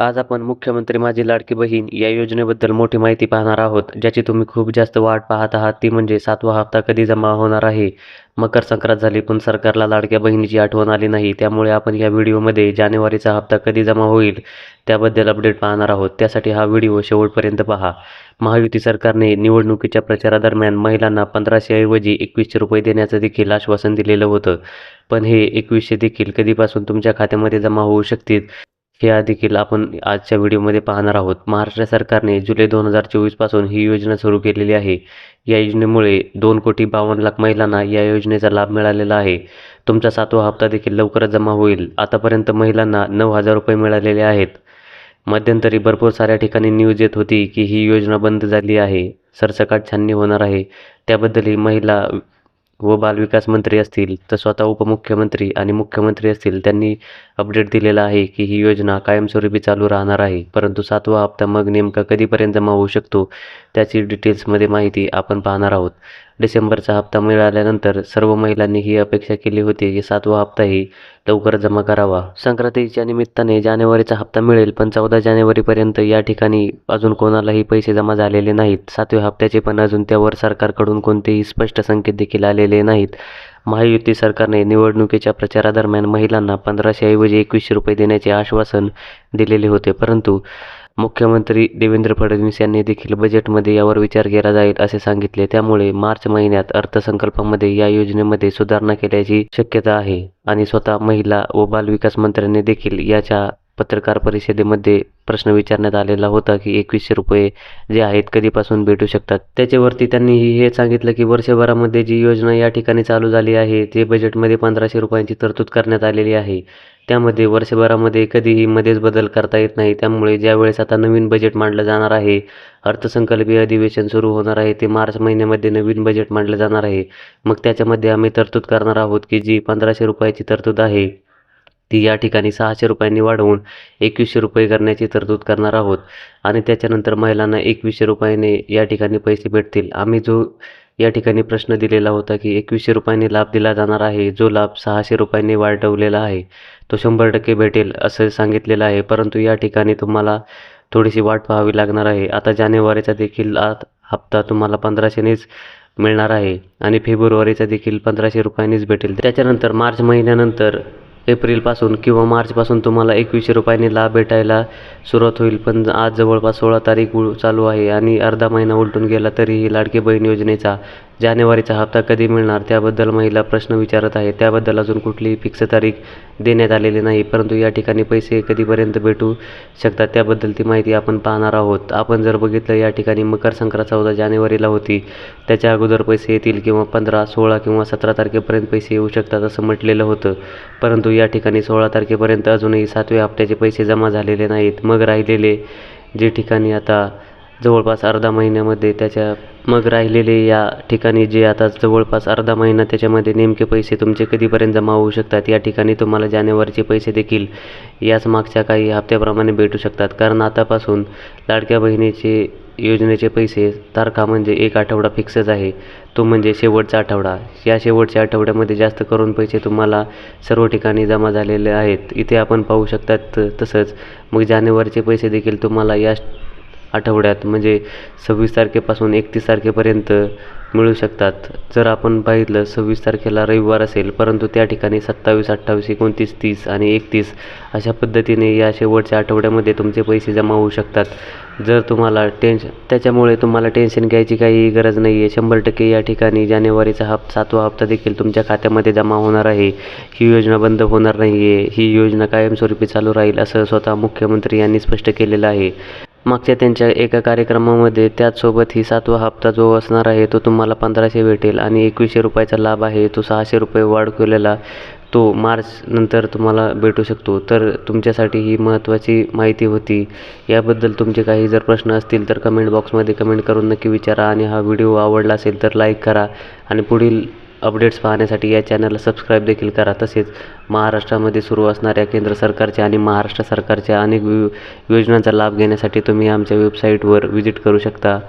आज आपण मुख्यमंत्री माझी लाडकी बहीण या योजनेबद्दल मोठी माहिती पाहणार आहोत ज्याची तुम्ही खूप जास्त वाट पाहत आहात. ती म्हणजे सातवा हप्ता कधी जमा होणार आहे? मकर संक्रांत झाली पण सरकारला लाडक्या बहिणीची आठवण आली नाही. त्यामुळे आपण या व्हिडिओमध्ये जानेवारीचा हप्ता कधी जमा होईल त्याबद्दल अपडेट पाहणार आहोत. त्यासाठी हा व्हिडिओ शेवटपर्यंत पहा. महायुती सरकारने निवडणुकीच्या प्रचारादरम्यान महिलांना पंधराशेऐवजी एकवीसशे रुपये देण्याचं देखील आश्वासन दिलेलं होतं. पण हे एकवीसशे देखील कधीपासून तुमच्या खात्यामध्ये जमा होऊ शकतील? ह्या देखील आपण आजच्या व्हिडिओमध्ये पाहणार आहोत. महाराष्ट्र सरकारने जुलै दोन हजार चोवीसपासून ही योजना सुरू केलेली आहे. या योजनेमुळे दोन कोटी बावन्न लाख महिलांना या योजनेचा लाभ मिळालेला आहे. तुमचा सातवा हप्ता देखील लवकरच जमा होईल. आतापर्यंत महिलांना नऊ हजार रुपये मिळालेले आहेत. मध्यंतरी भरपूर साऱ्या ठिकाणी न्यूज येत होती की ही योजना बंद झाली आहे. सरसकट छाननी होणार आहे. त्याबद्दलही महिला व बालविकास मंत्री असतील तर स्वतः उपमुख्यमंत्री आणि मुख्यमंत्री असतील त्यांनी अपडेट दिलेला आहे की ही योजना कायमस्वरूपी चालू राहणार आहे. परंतु सातवा हप्ता मग नेमका कधीपर्यंत जमा होऊ शकतो त्याची डिटेल्समध्ये माहिती आपण पाहणार आहोत. डिसेंबरचा हप्ता मिळाल्यानंतर सर्व महिलांनी ही अपेक्षा केली होती की सातवा हप्ताही लवकर जमा करावा. संक्रांतीच्या निमित्ताने जानेवारीचा हप्ता मिळेल पण चौदा जानेवारीपर्यंत या ठिकाणी अजून कोणालाही पैसे जमा झालेले नाहीत. सातव्या हप्त्याचे पण अजून त्यावर सरकारकडून कोणतेही स्पष्ट संकेत देखील आलेले नाहीत. महायुती सरकारने निवडणुकीच्या प्रचारादरम्यान महिलांना पंधराशेऐवजी एकवीसशे रुपये देण्याचे आश्वासन दिलेले होते. परंतु मुख्यमंत्री देवेंद्र फडणवीस यांनी देखील बजेटमध्ये यावर विचार केला जाईल असे सांगितले. त्यामुळे मार्च महिन्यात अर्थसंकल्पामध्ये या योजनेमध्ये सुधारणा केल्याची शक्यता आहे. आणि स्वतः महिला व बालविकास मंत्र्यांनी देखील याच्या पत्रकार परिषदेमध्ये प्रश्न विचारण्यात आलेला होता की एकवीसशे रुपये जे आहेत कधीपासून भेटू शकतात? त्याच्यावरती त्यांनी हे सांगितलं की वर्षभरामध्ये जी योजना या ठिकाणी चालू झाली आहे ते बजेटमध्ये पंधराशे रुपयांची तरतूद करण्यात आलेली आहे त्यामध्ये वर्षभरामध्ये कधीही मध्येच बदल करता येत नाही. त्यामुळे ज्यावेळेस आता नवीन बजेट मांडलं जाणार आहे अर्थसंकल्पीय अधिवेशन सुरू होणार आहे ते मार्च महिन्यामध्ये नवीन बजेट मांडलं जाणार आहे. मग त्याच्यामध्ये आम्ही तरतूद करणार आहोत की जी पंधराशे रुपयाची तरतूद आहे ती या ठिकाणी सहाशे रुपयांनी वाढवून एकवीसशे रुपये करण्याची तरतूद करणार आहोत. आणि त्याच्यानंतर महिलांना एकवीसशे रुपयाने या ठिकाणी पैसे भेटतील. आम्ही जो या ठिकाणी प्रश्न दिलेला होता की एकवीसशे रुपयांनी लाभ दिला जाणार आहे जो लाभ सहाशे रुपयांनी वाढवलेला आहे तो शंभर टक्के भेटेल असं सांगितलेलं आहे. परंतु या ठिकाणी तुम्हाला थोडीशी वाट पाहावी लागणार आहे. आता जानेवारीचा देखील आत हप्ता तुम्हाला पंधराशेनेच मिळणार आहे आणि फेब्रुवारीचा देखील पंधराशे रुपयांनीच भेटेल. त्याच्यानंतर मार्च महिन्यानंतर एप्रिलपासून किंवा मार्चपासून तुम्हाला एकवीसशे रुपयांनी लाभ भेटायला सुरुवात होईल. पण आज जवळपास सोळा तारीख चालू आहे आणि अर्धा महिना उलटून गेला तरीही लाडकी बहीण योजनेचा जानेवारीचा हप्ता कधी मिळणार त्याबद्दल महिला प्रश्न विचारत आहे त्याबद्दल अजून कुठलीही फिक्स तारीख देण्यात आलेली नाही परंतु या ठिकाणी पैसे कधीपर्यंत भेटू शकतात त्याबद्दल ती माहिती आपण पाहणार आहोत. आपण जर बघितलं या ठिकाणी मकर संक्रांत चौदा जानेवारीला होती. त्याच्या अगोदर पैसे येतील किंवा पंधरा सोळा किंवा सतरा तारखेपर्यंत पैसे येऊ शकतात असं म्हटलेलं होतं. परंतु या ठिकाणी सोळा तारखेपर्यंत अजूनही सातव्या हप्त्याचे पैसे जमा झालेले नाहीत. मग राहिलेले जे ठिकाणी आता जवळपास अर्धा महिन्यामध्ये त्याच्या मग राहिलेले या ठिकाणी जे आता जवळपास अर्धा महिना त्याच्यामध्ये नेमके पैसे तुमचे कधीपर्यंत जमा होऊ शकतात? या ठिकाणी तुम्हाला जानेवारीचे पैसे देखील याच मागच्या काही हप्त्याप्रमाणे भेटू शकतात. कारण आतापासून लाडक्या बहिणीचे योजनेचे पैसे तारखा म्हणजे एक आठवडा फिक्सच आहे. तो म्हणजे शेवटचा आठवडा. या शेवटच्या आठवड्यामध्ये जास्त करून पैसे तुम्हाला सर्व ठिकाणी जमा झालेले आहेत. इथे आपण पाहू शकतात तसंच मग जानेवारीचे पैसे देखील तुम्हाला या आठवड्यात म्हणजे सव्वीस तारखेपासून एकतीस तारखेपर्यंत मिळू शकतात. जर आपण पाहिलं सव्वीस तारखेला रविवार असेल परंतु त्या ठिकाणी सत्तावीस अठ्ठावीस एकोणतीस तीस आणि एकतीस अशा पद्धतीने या शेवटच्या आठवड्यामध्ये तुमचे पैसे जमा होऊ शकतात. जर तुम्हाला टेन्शन त्याच्यामुळे तुम्हाला टेन्शन घ्यायची काही गरज नाही आहे शंभर टक्के या ठिकाणी जानेवारीचा हप सातवा हप्ता देखील तुमच्या खात्यामध्ये जमा होणार आहे. ही योजना बंद होणार नाही आहे ही योजना कायमस्वरूपी चालू राहील असं स्वतः मुख्यमंत्री यांनी स्पष्ट केलेलं आहे. मागच्या त्यांच्या एका कार्यक्रमामध्ये त्याचसोबत ही सातवा हप्ता जो असणार आहे तो तुम्हाला पंधराशे भेटेल आणि एकवीसशे रुपयाचा लाभ आहे तो सहाशे रुपये वाढ केलेला तो मार्च नंतर तुम्हाला भेटू शकतो. तर तुमच्यासाठी ही महत्त्वाची माहिती होती. याबद्दल तुमचे काही जर प्रश्न असतील तर कमेंट बॉक्समध्ये कमेंट करून नक्की विचारा आणि हा व्हिडिओ आवडला असेल तर लाईक करा आणि पुढील अपडेट्स पाहण्यासाठी या चॅनलला सबस्क्राईब देखील करा. तसेच महाराष्ट्रामध्ये सुरू असणाऱ्या केंद्र सरकारच्या आणि महाराष्ट्र सरकारच्या अनेक वि योजनांचा लाभ घेण्यासाठी तुम्ही आमच्या वेबसाईटवर व्हिजिट करू शकता.